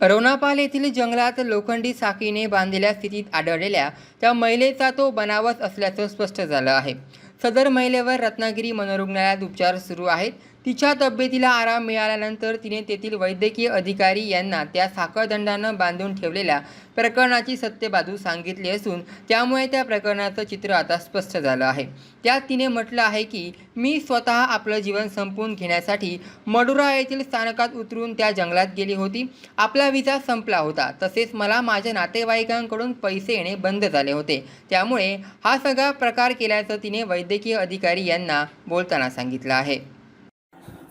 रोनापाल येथील जंगलात लोखंडी साखीने बांधलेल्या स्थितीत आढळलेल्या त्या महिलेचा तो बनावस असल्याचं स्पष्ट झालं आहे. सदर महिलेवर रत्नागिरी मनोरुग्णालयात उपचार सुरू आहेत. तिच्या तब्येतीला आराम मिळाल्यानंतर तिने तेथील वैद्यकीय अधिकारी यांना त्या साखळदंडानं बांधून ठेवलेल्या प्रकरणाची सत्य बाजू सांगितली असून त्यामुळे त्या प्रकरणाचं चित्र आता स्पष्ट झालं आहे. त्यात तिने म्हटलं आहे की मी स्वतः आपलं जीवन संपवून घेण्यासाठी मडुरा येथील स्थानकात उतरून त्या जंगलात गेली होती. आपला विजा संपला होता. तसेच मला माझ्या नातेवाईकांकडून पैसे येणे बंद झाले होते. त्यामुळे हा सगळा प्रकार केल्याचं तिने वैद्यकीय अधिकारी यांना बोलताना सांगितलं आहे.